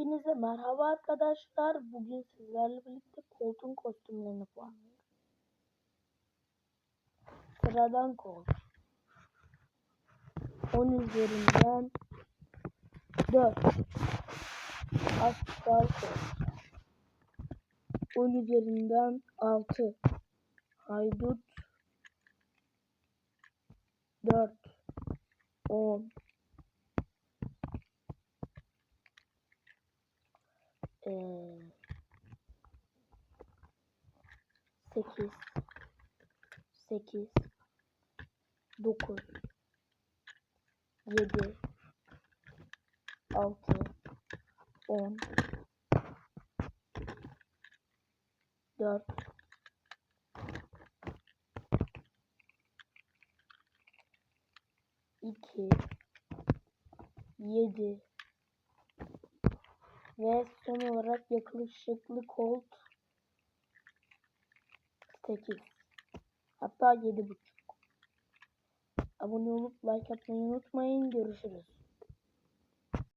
Hepinize merhaba arkadaşlar. Bugün sizlerle birlikte koltuğun kostümlerini puanlıyoruz. Sıradan kol. 10 üzerinden 4. Astral kol. 10 üzerinden 6. Haydut 4. 10. Ee, 8 8 9 7 6 10 4 2 7 ve son olarak yakışıklı Colt 8 hatta 7.5 Abone olup like atmayı unutmayın. Görüşürüz.